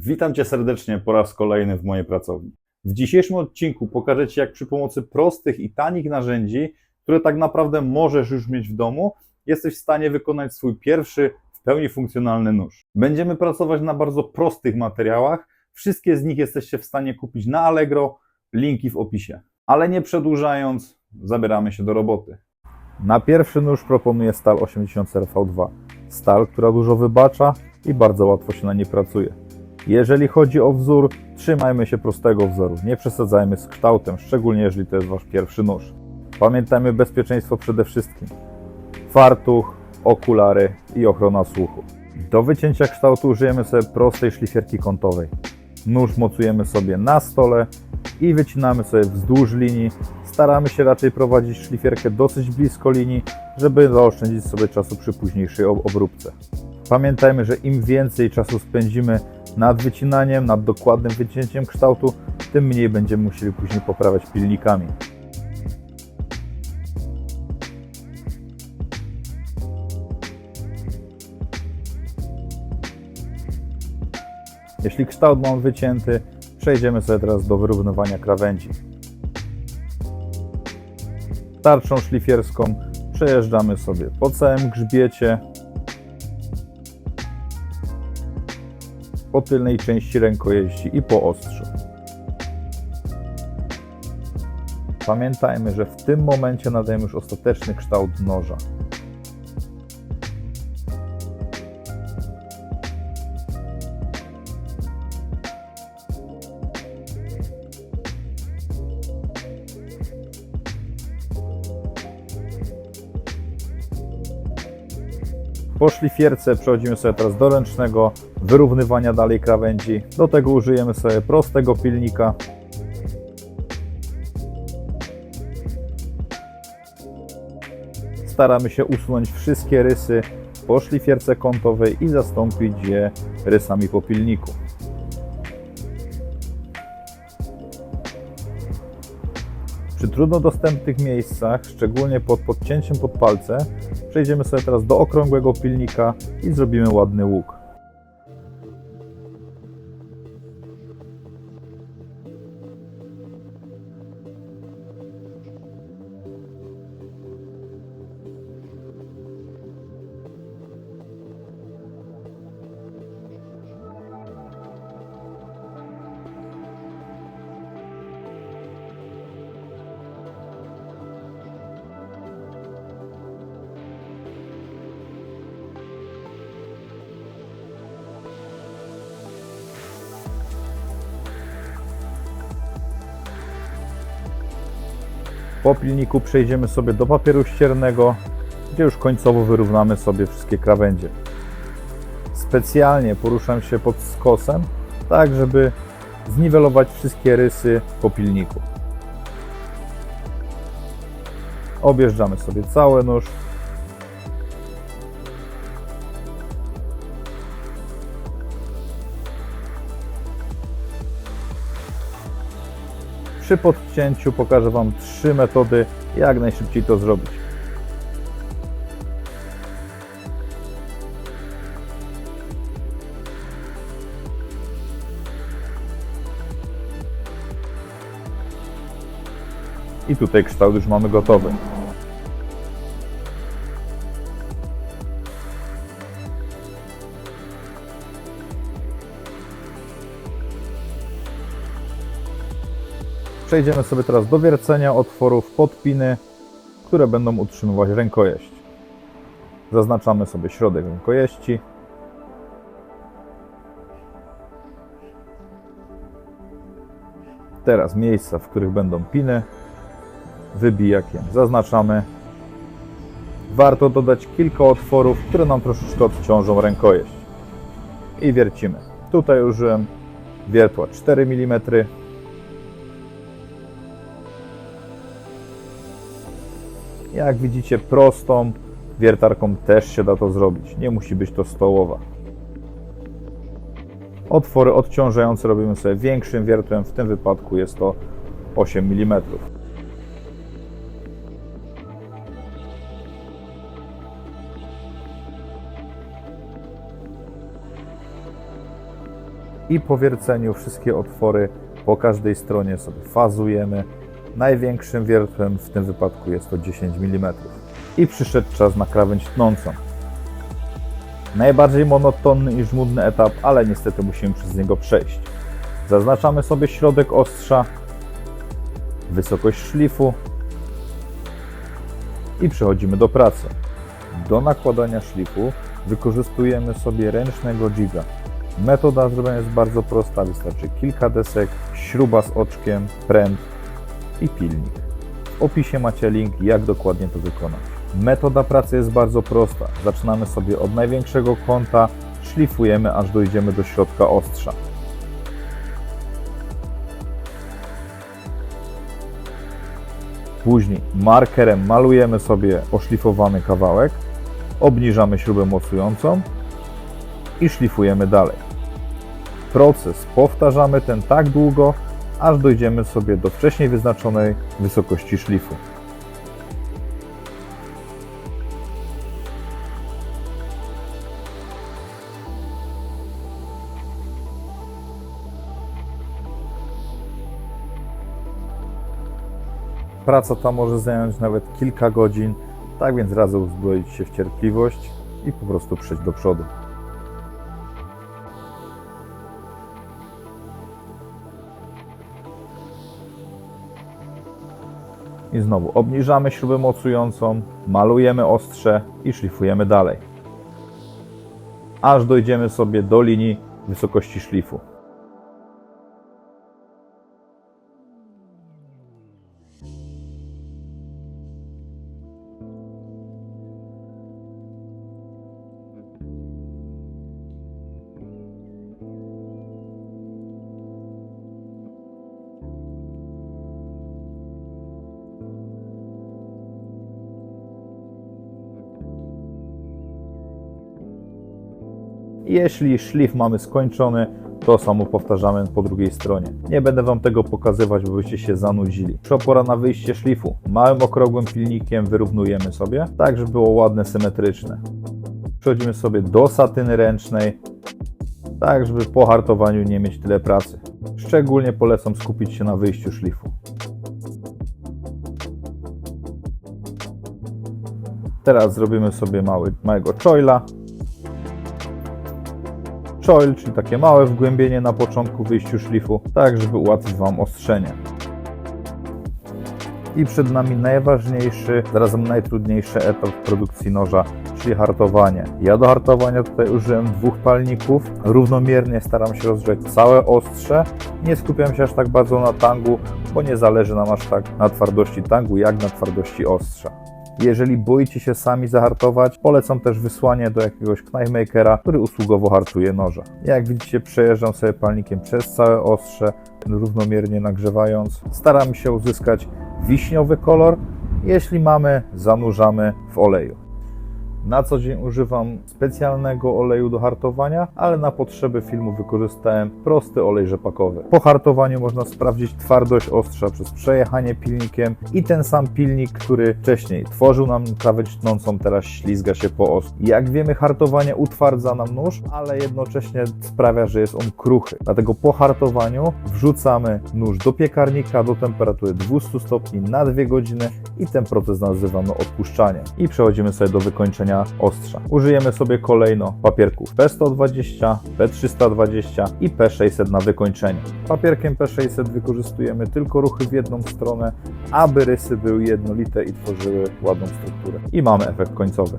Witam Cię serdecznie po raz kolejny w mojej pracowni. W dzisiejszym odcinku pokażę Ci, jak przy pomocy prostych i tanich narzędzi, które tak naprawdę możesz już mieć w domu, jesteś w stanie wykonać swój pierwszy, w pełni funkcjonalny nóż. Będziemy pracować na bardzo prostych materiałach. Wszystkie z nich jesteście w stanie kupić na Allegro, linki w opisie. Ale nie przedłużając, zabieramy się do roboty. Na pierwszy nóż proponuję stal 80 V2. Stal, która dużo wybacza i bardzo łatwo się na niej pracuje. Jeżeli chodzi o wzór, trzymajmy się prostego wzoru. Nie przesadzajmy z kształtem, szczególnie jeżeli to jest Wasz pierwszy nóż. Pamiętajmy bezpieczeństwo przede wszystkim. Fartuch, okulary i ochrona słuchu. Do wycięcia kształtu użyjemy sobie prostej szlifierki kątowej. Nóż mocujemy sobie na stole i wycinamy sobie wzdłuż linii. Staramy się raczej prowadzić szlifierkę dosyć blisko linii, żeby zaoszczędzić sobie czasu przy późniejszej ob- obróbce. Pamiętajmy, że im więcej czasu spędzimy nad wycinaniem, nad dokładnym wycięciem kształtu, tym mniej będziemy musieli później poprawiać pilnikami. Jeśli kształt mam wycięty, przejdziemy sobie teraz do wyrównywania krawędzi. Tarczą szlifierską przejeżdżamy sobie po całym grzbiecie, po tylnej części rękojeści i po ostrzu. Pamiętajmy, że w tym momencie nadajemy już ostateczny kształt noża. Po szlifierce przechodzimy sobie teraz do ręcznego wyrównywania dalej krawędzi. Do tego użyjemy sobie prostego pilnika. Staramy się usunąć wszystkie rysy po szlifierce kątowej i zastąpić je rysami po pilniku. Przy trudno dostępnych miejscach, szczególnie pod podcięciem pod palce, przejdziemy sobie teraz do okrągłego pilnika i zrobimy ładny łuk. Po pilniku przejdziemy sobie do papieru ściernego, gdzie już końcowo wyrównamy sobie wszystkie krawędzie. Specjalnie poruszam się pod skosem, tak żeby zniwelować wszystkie rysy po pilniku. Objeżdżamy sobie cały nóż. Przy podcięciu pokażę Wam trzy metody, jak najszybciej to zrobić. I tutaj kształt już mamy gotowy. Przejdziemy sobie teraz do wiercenia otworów podpiny, które będą utrzymywać rękojeść. Zaznaczamy sobie środek rękojeści. Teraz miejsca, w których będą piny, wybijakiem zaznaczamy. Warto dodać kilka otworów, które nam troszeczkę odciążą rękojeść. I wiercimy. Tutaj użyłem wiertła 4 mm. Jak widzicie, prostą wiertarką też się da to zrobić. Nie musi być to stołowa. Otwory odciążające robimy sobie większym wiertłem. W tym wypadku jest to 8 mm. I po wierceniu wszystkie otwory po każdej stronie sobie fazujemy. Największym wiertłem w tym wypadku jest to 10 mm. I przyszedł czas na krawędź tnącą. Najbardziej monotonny i żmudny etap, ale niestety musimy przez niego przejść. Zaznaczamy sobie środek ostrza, wysokość szlifu i przechodzimy do pracy. Do nakładania szlifu wykorzystujemy sobie ręcznego jiga. Metoda zrobienia jest bardzo prosta, wystarczy kilka desek, śruba z oczkiem, pręt i pilnik. W opisie macie link, jak dokładnie to wykonać. Metoda pracy jest bardzo prosta. Zaczynamy sobie od największego kąta, szlifujemy aż dojdziemy do środka ostrza. Później markerem malujemy sobie oszlifowany kawałek, obniżamy śrubę mocującą i szlifujemy dalej. Proces powtarzamy ten tak długo, aż dojdziemy sobie do wcześniej wyznaczonej wysokości szlifu. Praca ta może zająć nawet kilka godzin, tak więc radzę uzbroić się w cierpliwość i po prostu przejść do przodu. I znowu obniżamy śrubę mocującą, malujemy ostrze i szlifujemy dalej. Aż dojdziemy sobie do linii wysokości szlifu. Jeśli szlif mamy skończony, to samo powtarzamy po drugiej stronie. Nie będę Wam tego pokazywać, bo byście się zanudzili. Przyszła na wyjście szlifu. Małym okrągłym pilnikiem wyrównujemy sobie, tak żeby było ładne, symetryczne. Przechodzimy sobie do satyny ręcznej, tak żeby po hartowaniu nie mieć tyle pracy. Szczególnie polecam skupić się na wyjściu szlifu. Teraz zrobimy sobie mały, małego choila. Choil, czyli takie małe wgłębienie na początku wyjściu szlifu, tak żeby ułatwić Wam ostrzenie. I przed nami najważniejszy, zarazem najtrudniejszy etap produkcji noża, czyli hartowanie. Ja do hartowania tutaj użyłem dwóch palników. Równomiernie staram się rozgrzać całe ostrze. Nie skupiam się aż tak bardzo na tangu, bo nie zależy nam aż tak na twardości tangu, jak na twardości ostrza. Jeżeli boicie się sami zahartować, polecam też wysłanie do jakiegoś knife który usługowo hartuje noża. Jak widzicie, przejeżdżam sobie palnikiem przez całe ostrze, równomiernie nagrzewając. Staram się uzyskać wiśniowy kolor. Jeśli mamy, zanurzamy w oleju. Na co dzień używam specjalnego oleju do hartowania, ale na potrzeby filmu wykorzystałem prosty olej rzepakowy. Po hartowaniu można sprawdzić twardość ostrza przez przejechanie pilnikiem i ten sam pilnik, który wcześniej tworzył nam krawędź tnącą, teraz ślizga się po ostrzu. Jak wiemy, hartowanie utwardza nam nóż, ale jednocześnie sprawia, że jest on kruchy. Dlatego po hartowaniu wrzucamy nóż do piekarnika do temperatury 200 stopni na 2 godziny i ten proces nazywamy odpuszczaniem. I przechodzimy sobie do wykończenia ostrza. Użyjemy sobie kolejno papierków P120, P320 i P600 na wykończenie. Papierkiem P600 wykorzystujemy tylko ruchy w jedną stronę, aby rysy były jednolite i tworzyły ładną strukturę. I mamy efekt końcowy.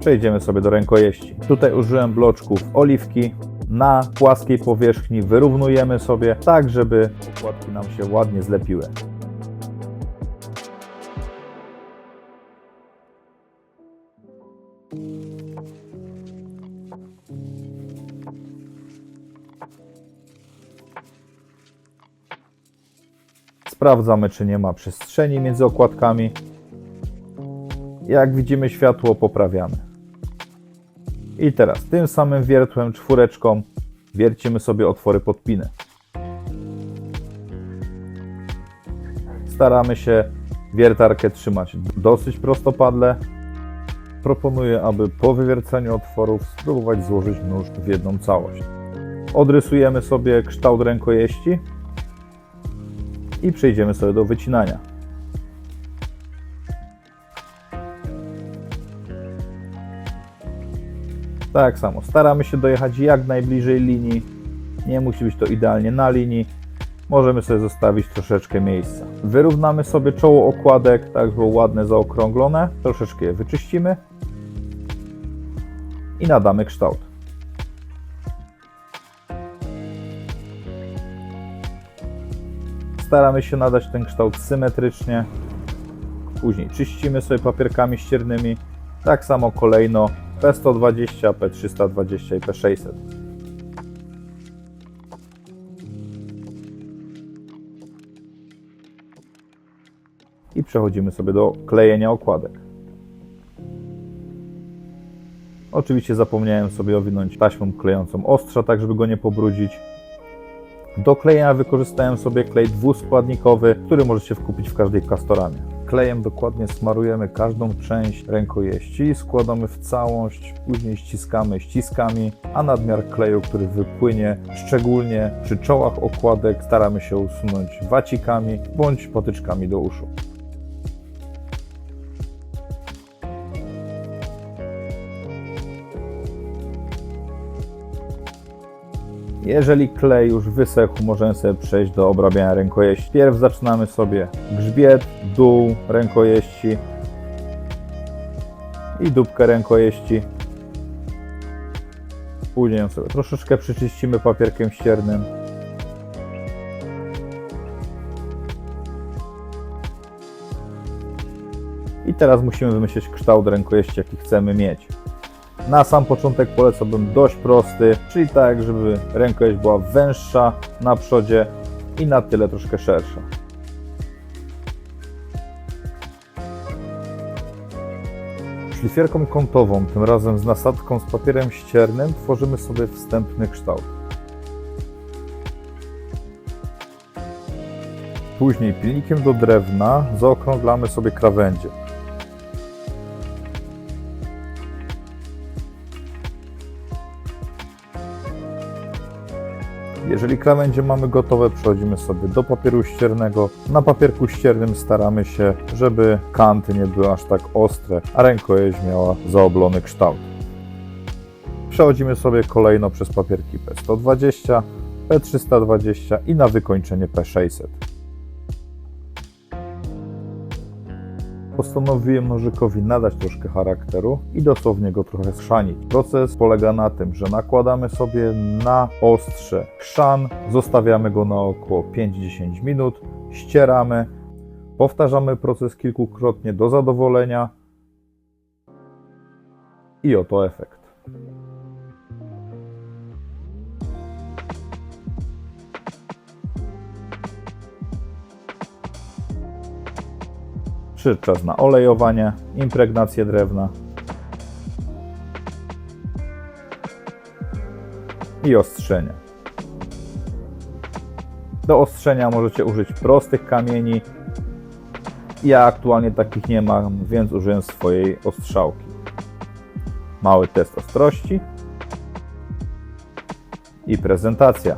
Przejdziemy sobie do rękojeści. Tutaj użyłem bloczków oliwki. Na płaskiej powierzchni wyrównujemy sobie tak, żeby układki nam się ładnie zlepiły. Sprawdzamy, czy nie ma przestrzeni między okładkami. Jak widzimy światło, poprawiamy. I teraz tym samym wiertłem, czwóreczką wiercimy sobie otwory podpiny. Staramy się wiertarkę trzymać dosyć prostopadle. proponuję, aby po wywierceniu otworów spróbować złożyć nóż w jedną całość. Odrysujemy sobie kształt rękojeści i przejdziemy sobie do wycinania. Tak samo, staramy się dojechać jak najbliżej linii. Nie musi być to idealnie na linii. Możemy sobie zostawić troszeczkę miejsca. Wyrównamy sobie czoło okładek, tak było ładne, zaokrąglone. Troszeczkę je wyczyścimy i nadamy kształt. Staramy się nadać ten kształt symetrycznie. Później czyścimy sobie papierkami ściernymi. Tak samo kolejno P120, P320 i P600. I przechodzimy sobie do klejenia okładek. Oczywiście zapomniałem sobie owinąć taśmą klejącą ostrza, tak żeby go nie pobrudzić. Do klejenia wykorzystałem sobie klej dwuskładnikowy, który możecie wkupić w każdej kastoramie. Klejem dokładnie smarujemy każdą część rękojeści, składamy w całość, później ściskamy ściskami, a nadmiar kleju, który wypłynie, szczególnie przy czołach okładek, staramy się usunąć wacikami bądź potyczkami do uszu. Jeżeli klej już wysechł, możemy sobie przejść do obrabiania rękojeści. Pierw zaczynamy sobie grzbiet, dół rękojeści i dupkę rękojeści. Później ją sobie troszeczkę przyczyścimy papierkiem ściernym. I teraz musimy wymyślić kształt rękojeści, jaki chcemy mieć. Na sam początek polecałbym dość prosty, czyli tak, żeby rękojeść była węższa na przodzie i na tyle troszkę szersza. Szlifierką kątową, tym razem z nasadką z papierem ściernym, tworzymy sobie wstępny kształt. Później pilnikiem do drewna zaokrąglamy sobie krawędzie. Jeżeli krawędzie mamy gotowe, przechodzimy sobie do papieru ściernego. Na papierku ściernym staramy się, żeby kanty nie były aż tak ostre, a rękojeść miała zaoblony kształt. Przechodzimy sobie kolejno przez papierki P120, P320 i na wykończenie P600. Postanowiłem nożykowi nadać troszkę charakteru i dosłownie go trochę schrzanić. Proces polega na tym, że nakładamy sobie na ostrze chrzan, zostawiamy go na około 5-10 minut, ścieramy, powtarzamy proces kilkukrotnie do zadowolenia i oto efekt. Przyszedł czas na olejowanie, impregnację drewna i ostrzenie. Do ostrzenia możecie użyć prostych kamieni. Ja aktualnie takich nie mam, więc użyłem swojej ostrzałki. Mały test ostrości i prezentacja.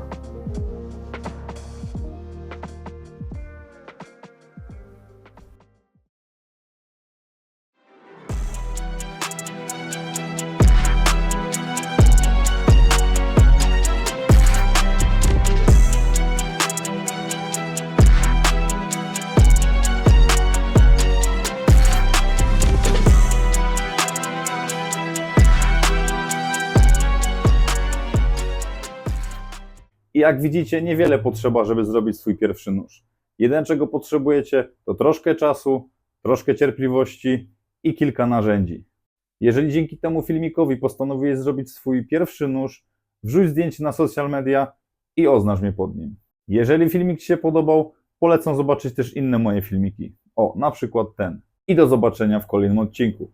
I jak widzicie, niewiele potrzeba, żeby zrobić swój pierwszy nóż. Jedyne, czego potrzebujecie, to troszkę czasu, troszkę cierpliwości i kilka narzędzi. Jeżeli dzięki temu filmikowi postanowiłeś zrobić swój pierwszy nóż, wrzuć zdjęcie na social media i oznacz mnie pod nim. Jeżeli filmik Ci się podobał, polecam zobaczyć też inne moje filmiki. O, na przykład ten. I do zobaczenia w kolejnym odcinku.